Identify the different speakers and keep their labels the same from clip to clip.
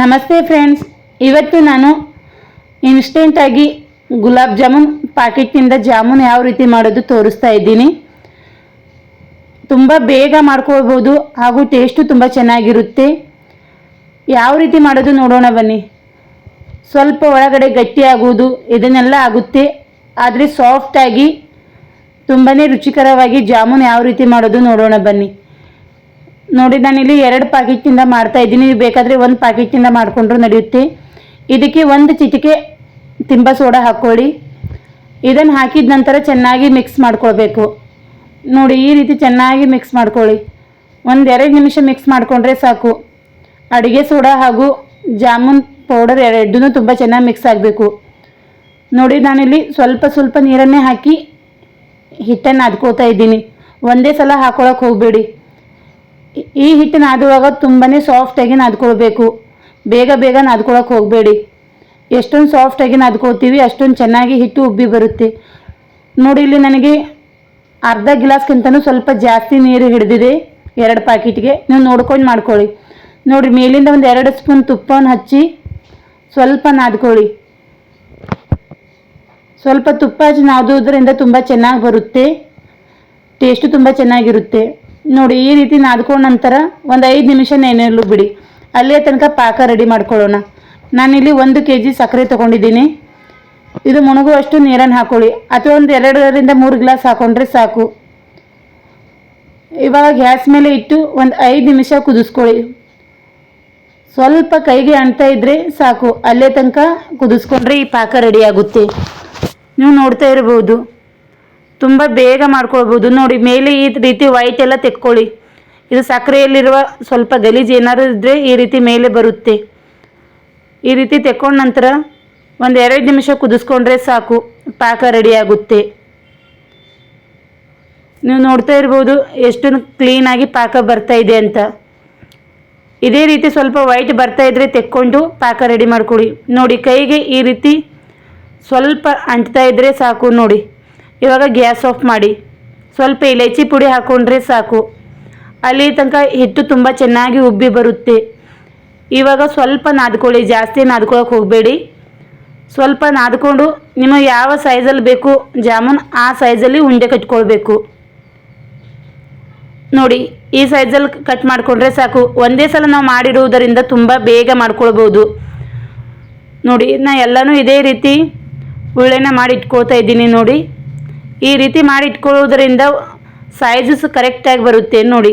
Speaker 1: ನಮಸ್ತೆ ಫ್ರೆಂಡ್ಸ್ ಇವತ್ತು ನಾನು ಇನ್ಸ್ಟೆಂಟಾಗಿ ಗುಲಾಬ್ ಜಾಮೂನ್ ಪ್ಯಾಕೆಟ್ನಿಂದ ಜಾಮೂನ್ ಯಾವ ರೀತಿ ಮಾಡೋದು ತೋರಿಸ್ತಾ ಇದ್ದೀನಿ. ತುಂಬ ಬೇಗ ಮಾಡ್ಕೊಳ್ಬೋದು ಹಾಗೂ ಟೇಸ್ಟು ತುಂಬ ಚೆನ್ನಾಗಿರುತ್ತೆ. ಯಾವ ರೀತಿ ಮಾಡೋದು ನೋಡೋಣ ಬನ್ನಿ. ಸ್ವಲ್ಪ ಒಳಗಡೆ ಗಟ್ಟಿ ಆಗುವುದು ಇದನ್ನೆಲ್ಲ ಆಗುತ್ತೆ. ಆದರೆ ಸಾಫ್ಟಾಗಿ ತುಂಬಾ ರುಚಿಕರವಾಗಿ ಜಾಮೂನ್ ಯಾವ ರೀತಿ ಮಾಡೋದು ನೋಡೋಣ ಬನ್ನಿ. ನೋಡಿ ನಾನಿಲ್ಲಿ ಎರಡು ಪ್ಯಾಕೆಟ್ನಿಂದ ಮಾಡ್ತಾ ಇದ್ದೀನಿ. ನೀವು ಬೇಕಾದರೆ ಒಂದು ಪ್ಯಾಕೆಟ್ನಿಂದ ಮಾಡಿಕೊಂಡ್ರು ನಡೆಯುತ್ತೆ. ಇದಕ್ಕೆ ಒಂದು ಚಿಟಿಕೆ ತಿಂಬ ಸೋಡಾ ಹಾಕ್ಕೊಳ್ಳಿ. ಇದನ್ನು ಹಾಕಿದ ನಂತರ ಚೆನ್ನಾಗಿ ಮಿಕ್ಸ್ ಮಾಡ್ಕೊಳ್ಬೇಕು. ನೋಡಿ, ಈ ರೀತಿ ಚೆನ್ನಾಗಿ ಮಿಕ್ಸ್ ಮಾಡ್ಕೊಳ್ಳಿ. ಒಂದು ಎರಡು ನಿಮಿಷ ಮಿಕ್ಸ್ ಮಾಡಿಕೊಂಡ್ರೆ ಸಾಕು. ಅಡುಗೆ ಸೋಡಾ ಹಾಗೂ ಜಾಮೂನ್ ಪೌಡರ್ ಎರಡೂ ತುಂಬ ಚೆನ್ನಾಗಿ ಮಿಕ್ಸ್ ಆಗಬೇಕು. ನೋಡಿ ನಾನಿಲ್ಲಿ ಸ್ವಲ್ಪ ಸ್ವಲ್ಪ ನೀರನ್ನೇ ಹಾಕಿ ಹಿಟ್ಟನ್ನು ಅದ್ಕೋತಾ ಇದ್ದೀನಿ. ಒಂದೇ ಸಲ ಹಾಕೊಳಕ್ಕೆ ಹೋಗಬೇಡಿ. ಈ ಹಿಟ್ಟು ನಾದುವಾಗ ತುಂಬಾ ಸಾಫ್ಟಾಗಿ ನಾದ್ಕೊಳ್ಬೇಕು. ಬೇಗ ಬೇಗ ನಾದ್ಕೊಳಕ್ಕೆ ಹೋಗಬೇಡಿ. ಎಷ್ಟೊಂದು ಸಾಫ್ಟಾಗಿ ನಾದ್ಕೊಳ್ತೀವಿ, ಅಷ್ಟೊಂದು ಚೆನ್ನಾಗಿ ಹಿಟ್ಟು ಉಬ್ಬಿ ಬರುತ್ತೆ. ನೋಡಿ, ಇಲ್ಲಿ ನನಗೆ ಅರ್ಧ ಗ್ಲಾಸ್ಗಿಂತನೂ ಸ್ವಲ್ಪ ಜಾಸ್ತಿ ನೀರು ಹಿಡಿದಿದೆ. ಎರಡು ಪ್ಯಾಕೆಟ್ಗೆ ನೀವು ನೋಡ್ಕೊಂಡು ಮಾಡ್ಕೊಳ್ಳಿ. ನೋಡಿ, ಮೇಲಿಂದ ಒಂದು ಎರಡು ಸ್ಪೂನ್ ತುಪ್ಪವನ್ನು ಹಚ್ಚಿ ಸ್ವಲ್ಪ ನಾದ್ಕೊಳ್ಳಿ. ಸ್ವಲ್ಪ ತುಪ್ಪ ಹಚ್ಚಿ ನಾದುವುದರಿಂದ ತುಂಬ ಚೆನ್ನಾಗಿ ಬರುತ್ತೆ. ಟೇಸ್ಟು ತುಂಬ ಚೆನ್ನಾಗಿರುತ್ತೆ. ನೋಡಿ, ಈ ರೀತಿ ನಾದ್ಕೊಂಡ ನಂತರ ಒಂದು ಐದು ನಿಮಿಷ ನೆನೆಯಲು ಬಿಡಿ. ಅಲ್ಲಿಯ ತನಕ ಪಾಕ ರೆಡಿ ಮಾಡ್ಕೊಳ್ಳೋಣ. ನಾನಿಲ್ಲಿ ಒಂದು ಕೆ ಜಿ ಸಕ್ಕರೆ ತೊಗೊಂಡಿದ್ದೀನಿ. ಇದು ಮುಣಗುವಷ್ಟು ನೀರನ್ನು ಹಾಕೊಳ್ಳಿ. ಅಥವಾ ಒಂದು ಎರಡರಿಂದ ಮೂರು ಗ್ಲಾಸ್ ಹಾಕೊಂಡ್ರೆ ಸಾಕು. ಇವಾಗ ಗ್ಯಾಸ್ ಮೇಲೆ ಇಟ್ಟು ಒಂದು ಐದು ನಿಮಿಷ ಕುದಿಸ್ಕೊಳ್ಳಿ. ಸ್ವಲ್ಪ ಕೈಗೆ ಅಂಟ್ತಾ ಇದ್ದರೆ ಸಾಕು. ಅಲ್ಲೇ ತನಕ ಕುದಿಸ್ಕೊಂಡ್ರೆ ಈ ಪಾಕ ರೆಡಿ ಆಗುತ್ತೆ. ನೀವು ನೋಡ್ತಾ ಇರ್ಬೋದು ತುಂಬ ಬೇಗ ಮಾಡ್ಕೊಳ್ಬೋದು. ನೋಡಿ, ಮೇಲೆ ಈ ರೀತಿ ವೈಟ್ ಎಲ್ಲ ತೆಕ್ಕೊಳ್ಳಿ. ಇದು ಸಕ್ಕರೆಯಲ್ಲಿರುವ ಸ್ವಲ್ಪ ಗಲೀಜು ಏನಾದ್ರು ಇದ್ದರೆ ಈ ರೀತಿ ಮೇಲೆ ಬರುತ್ತೆ. ಈ ರೀತಿ ತೆಕ್ಕೊಂಡ ನಂತರ ಒಂದು ಎರಡು ನಿಮಿಷ ಕುದಿಸ್ಕೊಂಡ್ರೆ ಸಾಕು. ಪಾಕ ರೆಡಿ ಆಗುತ್ತೆ. ನೀವು ನೋಡ್ತಾ ಇರ್ಬೋದು ಎಷ್ಟು ಕ್ಲೀನಾಗಿ ಪಾಕ ಬರ್ತಾ ಇದೆ ಅಂತ. ಇದೇ ರೀತಿ ಸ್ವಲ್ಪ ವೈಟ್ ಬರ್ತಾ ಇದ್ರೆ ತೆಕ್ಕೊಂಡು ಪಾಕ ರೆಡಿ ಮಾಡ್ಕೊಳ್ಳಿ. ನೋಡಿ, ಕೈಗೆ ಈ ರೀತಿ ಸ್ವಲ್ಪ ಅಂಟ್ತಾ ಇದ್ರೆ ಸಾಕು ನೋಡಿ. ಇವಾಗ ಗ್ಯಾಸ್ ಆಫ್ ಮಾಡಿ. ಸ್ವಲ್ಪ ಇಲೈಚಿ ಪುಡಿ ಹಾಕೊಂಡ್ರೆ ಸಾಕು. ಅಲ್ಲಿ ತನಕ ಹಿಟ್ಟು ತುಂಬ ಚೆನ್ನಾಗಿ ಉಬ್ಬಿ ಬರುತ್ತೆ. ಇವಾಗ ಸ್ವಲ್ಪ ನಾದ್ಕೊಳ್ಳಿ, ಜಾಸ್ತಿ ನಾದ್ಕೊಳಕ್ಕೆ ಹೋಗಬೇಡಿ. ಸ್ವಲ್ಪ ನಾದ್ಕೊಂಡು ನಿಮಗೆ ಯಾವ ಸೈಜಲ್ಲಿ ಬೇಕು ಜಾಮೂನ್ ಆ ಸೈಜಲ್ಲಿ ಉಂಡೆ ಕಟ್ಕೊಳ್ಬೇಕು. ನೋಡಿ, ಈ ಸೈಜಲ್ಲಿ ಕಟ್ ಮಾಡಿಕೊಂಡ್ರೆ ಸಾಕು. ಒಂದೇ ಸಲ ನಾವು ಮಾಡಿರುವುದರಿಂದ ತುಂಬ ಬೇಗ ಮಾಡ್ಕೊಳ್ಬೋದು. ನೋಡಿ, ನಾ ಎಲ್ಲನೂ ಇದೇ ರೀತಿ ಉಳ್ಳೆನ ಮಾಡಿ ಇಟ್ಕೊಳ್ತಾ ಇದ್ದೀನಿ ನೋಡಿ. ಈ ರೀತಿ ಮಾಡಿ ಇಟ್ಕೊಳ್ಳೋದ್ರಿಂದ ಸೈಜಸ್ ಕರೆಕ್ಟಾಗಿ ಬರುತ್ತೆ. ನೋಡಿ.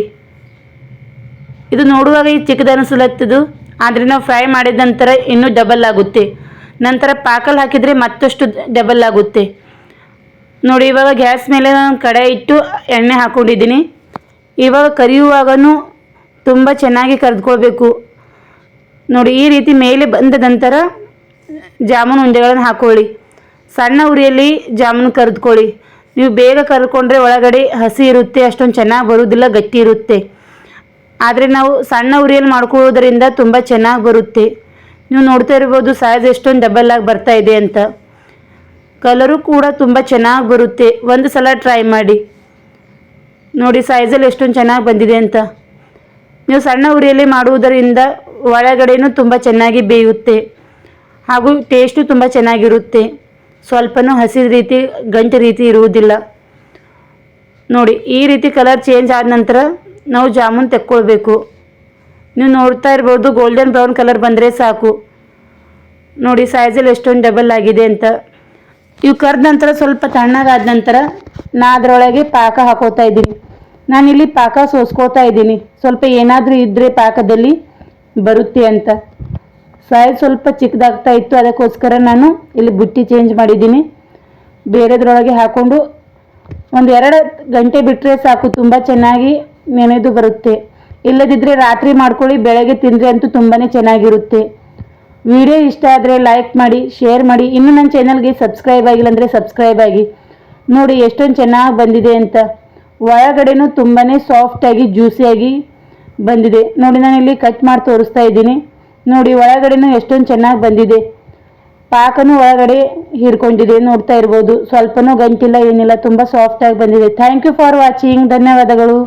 Speaker 1: ಇದು ನೋಡುವಾಗ ಈ ಚಿಕ್ಕದನಿಸಲತ್ತದು ಆದರೆ ನಾವು ಫ್ರೈ ಮಾಡಿದ ನಂತರ ಇನ್ನೂ ಡಬಲ್ ಆಗುತ್ತೆ. ನಂತರ ಪಾಕಲ್ಲಿ ಹಾಕಿದರೆ ಮತ್ತಷ್ಟು ಡಬಲ್ ಆಗುತ್ತೆ. ನೋಡಿ, ಇವಾಗ ಗ್ಯಾಸ್ ಮೇಲೆ ನಾನು ಕಡೆ ಇಟ್ಟು ಎಣ್ಣೆ ಹಾಕ್ಕೊಂಡಿದ್ದೀನಿ ಇವಾಗ ಕರಿಯುವಾಗನೂ ತುಂಬ ಚೆನ್ನಾಗಿ ಕರೆದುಕೊಳ್ಬೇಕು. ನೋಡಿ, ಈ ರೀತಿ ಮೇಲೆ ಬಂದ ನಂತರ ಜಾಮೂನು ಉಂಡೆಗಳನ್ನು ಹಾಕ್ಕೊಳ್ಳಿ ಸಣ್ಣ ಉರಿಯಲ್ಲಿ ಜಾಮೂನು ಕರೆದುಕೊಳ್ಳಿ. ನೀವು ಬೇಗ ಕರ್ಕೊಂಡ್ರೆ ಒಳಗಡೆ ಹಸಿ ಇರುತ್ತೆ, ಅಷ್ಟೊಂದು ಚೆನ್ನಾಗಿ ಬರುವುದಿಲ್ಲ ಗಟ್ಟಿ ಇರುತ್ತೆ. ಆದರೆ ನಾವು ಸಣ್ಣ ಉರಿಯಲ್ಲಿ ಮಾಡ್ಕೊಳ್ಳೋದ್ರಿಂದ ತುಂಬ ಚೆನ್ನಾಗಿ ಬರುತ್ತೆ. ನೀವು ನೋಡ್ತಾ ಇರ್ಬೋದು ಸೈಜ್ ಎಷ್ಟೊಂದು ಡಬಲ್ ಆಗಿ ಬರ್ತಾ ಇದೆ ಅಂತ. ಕಲರು ಕೂಡ ತುಂಬ ಚೆನ್ನಾಗಿ ಬರುತ್ತೆ. ಒಂದು ಸಲ ಟ್ರೈ ಮಾಡಿ. ನೋಡಿ ಸೈಜಲ್ಲಿ ಎಷ್ಟೊಂದು ಚೆನ್ನಾಗಿ ಬಂದಿದೆ ಅಂತ. ನೀವು ಸಣ್ಣ ಉರಿಯಲ್ಲಿ ಮಾಡುವುದರಿಂದ ಒಳಗಡೆಯೂ ತುಂಬ ಚೆನ್ನಾಗಿ ಬೇಯುತ್ತೆ. ಹಾಗೂ ಟೇಸ್ಟು ತುಂಬ ಚೆನ್ನಾಗಿರುತ್ತೆ. ಸ್ವಲ್ಪನೂ ಹಸಿರು ರೀತಿ, ಗಂಟು ರೀತಿ ಇರುವುದಿಲ್ಲ. ನೋಡಿ, ಈ ರೀತಿ ಕಲರ್ ಚೇಂಜ್ ಆದ ನಂತರ ನಾವು ಜಾಮೂನ್ ತೆಕ್ಕೊಳ್ಬೇಕು. ನೀವು ನೋಡ್ತಾ ಇರ್ಬೋದು ಗೋಲ್ಡನ್ ಬ್ರೌನ್ ಕಲರ್ ಬಂದರೆ ಸಾಕು. ನೋಡಿ ಸೈಜಲ್ಲಿ ಎಷ್ಟೊಂದು ಡಬಲ್ ಆಗಿದೆ ಅಂತ. ಇವು ಕರೆದ ನಂತರ ಸ್ವಲ್ಪ ತಣ್ಣಗಾದ ನಂತರ ನಾ ಅದರೊಳಗೆ ಪಾಕ ಹಾಕೋತಾ ಇದ್ದೀನಿ. ನಾನಿಲ್ಲಿ ಪಾಕ ಸೋಸ್ಕೋತಾ ಇದ್ದೀನಿ. ಸ್ವಲ್ಪ ಏನಾದರೂ ಇದ್ದರೆ ಪಾಕದಲ್ಲಿ ಬರುತ್ತೆ ಅಂತ. ಸೈಜ್ ಸ್ವಲ್ಪ ಚಿಕ್ಕದಾಗ್ತಾ ಇತ್ತು, ಅದಕ್ಕೋಸ್ಕರ ನಾನು ಇಲ್ಲಿ ಬುಟ್ಟಿ ಚೇಂಜ್ ಮಾಡಿದ್ದೀನಿ. ಬೇರೆದ್ರೊಳಗೆ ಹಾಕ್ಕೊಂಡು ಒಂದು ಎರಡು ಗಂಟೆ ಬಿಟ್ಟರೆ ಸಾಕು, ತುಂಬ ಚೆನ್ನಾಗಿ ನೆನೆದು ಬರುತ್ತೆ. ಇಲ್ಲದಿದ್ದರೆ ರಾತ್ರಿ ಮಾಡ್ಕೊಳ್ಳಿ, ಬೆಳಗ್ಗೆ ತಿಂದರೆ ಅಂತೂ ತುಂಬಾ ಚೆನ್ನಾಗಿರುತ್ತೆ. ವಿಡಿಯೋ ಇಷ್ಟ ಆದರೆ ಲೈಕ್ ಮಾಡಿ ಶೇರ್ ಮಾಡಿ. ಇನ್ನೂ ನನ್ನ ಚಾನಲ್ಗೆ ಸಬ್ಸ್ಕ್ರೈಬ್ ಆಗಿಲ್ಲ ಅಂದರೆ ಸಬ್ಸ್ಕ್ರೈಬ್ ಆಗಿ. ನೋಡಿ ಎಷ್ಟೊಂದು ಚೆನ್ನಾಗಿ ಬಂದಿದೆ ಅಂತ. ಒಳಗಡೆನೂ ತುಂಬಾ ಸಾಫ್ಟಾಗಿ ಜ್ಯೂಸಿಯಾಗಿ ಬಂದಿದೆ. ನೋಡಿ ನಾನು ಇಲ್ಲಿ ಕಟ್ ಮಾಡಿ ತೋರಿಸ್ತಾ ಇದ್ದೀನಿ. ನೋಡಿ, ಒಳಗಡೆನೂ ಎಷ್ಟೊಂದು ಚೆನ್ನಾಗಿ ಬಂದಿದೆ. ಪಾಕನೂ ಒಳಗಡೆ ಹಿಡ್ಕೊಂಡಿದೆ, ನೋಡ್ತಾ ಇರ್ಬೋದು. ಸ್ವಲ್ಪನೂ ಗಂಟಿಲ್ಲ, ಏನಿಲ್ಲ, ತುಂಬ ಸಾಫ್ಟಾಗಿ ಬಂದಿದೆ. ಥ್ಯಾಂಕ್ ಯು ಫಾರ್ ವಾಚಿಂಗ್ ಧನ್ಯವಾದಗಳು.